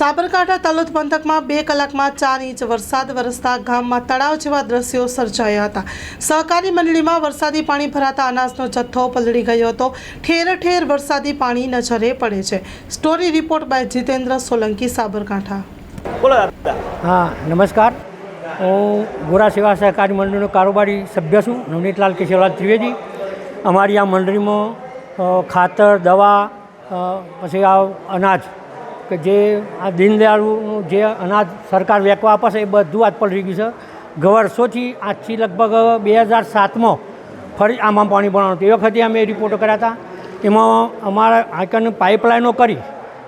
સાબરકાંઠા તલોદ પંથકમાં બે કલાકમાં ચાર ઇંચ વરસાદ વરસતા ગામમાં તળાવ જેવા દ્રશ્યો સર્જાયા હતા. સહકારી મંડળીમાં વરસાદી પાણી ભરાતા અનાજનો જથ્થો પલળી ગયો હતો. ઠેર ઠેર વરસાદી પાણી નજરે પડે છે. Story report by Jitendra Solanki Sabarkantha. બોલો હા નમસ્કાર. હું ગોરા સેવા સહકારી મંડળીનો કારોબારી સભ્ય છું નવનીતલાલ કેશવલાલ ત્રિવેદી. અમારી આ મંડળીમાં ખાતર દવા પછી આ અનાજ કે જે આ દીનદયાળુનું જે અનાજ સરકાર વેચવા આપે છે એ બધું આજ પલળી ગયું છે. ગવર્ષોથી આજથી લગભગ બે હજાર સાતમાં ફરી આમાં પાણી ભરવાનું એ વખતે અમે રિપોર્ટો કર્યા હતા. એમાં અમારા આકન પાઇપલાઈનો કરી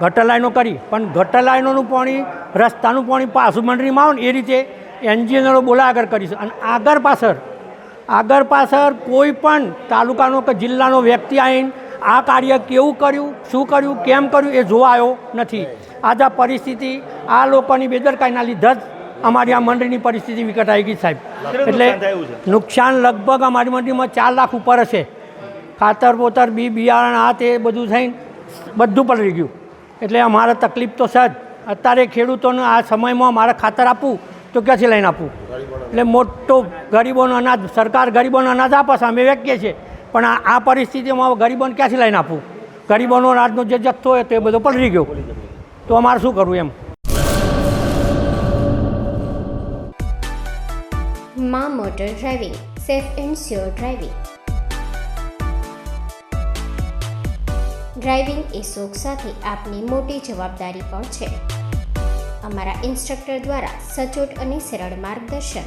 ગટર લાઈનો કરી, પણ ગટર લાઈનોનું પાણી, રસ્તાનું પાણી પાછું મંડળીમાં આવે ને એ રીતે એન્જિનિયરો બોલા આગળ કરીશ અને આગળ પાછળ આગળ પાછળ કોઈ પણ તાલુકાનો કે જિલ્લાનો વ્યક્તિ આવીને આ કાર્ય કેવું કર્યું શું કર્યું કેમ કર્યું એ જોવા આવ્યો નથી. આજ આ પરિસ્થિતિ આ લોકોની બેદરકારીના લીધે જ અમારી આ મંડળીની પરિસ્થિતિ વિકટ આવી ગઈ સાહેબ. એટલે નુકસાન લગભગ અમારી મંડળીમાં ચાર લાખ ઉપર હશે. ખાતર બોતર બી બિયારણ આ તે બધું થઈને બધું પલળી ગયું. એટલે અમારે તકલીફ તો સજ અત્યારે ખેડૂતોને આ સમયમાં મારે ખાતર આપવું તો ક્યાંથી લઈને આપવું? એટલે મોટો ગરીબોનો અનાજ સરકાર ગરીબોનો અનાજ આપે છે. અમે વેચીએ છીએ. પણ આ પરિસ્થિતિમાં ગરીબોને ક્યાંથી લઈને આપવું? ગરીબોનો આજનો જે જથ્થો હોય તો એ બધો પલળી ગયો. તો અમારે શું કરવું એમ? માં motor driving, safe and sure driving. Driving એ શોખ સાથે આપની મોટી જવાબદારી પણ છે. અમારા ઇન્સ્ટ્રક્ટર દ્વારા સચોટ અને સરળ માર્ગદર્શન.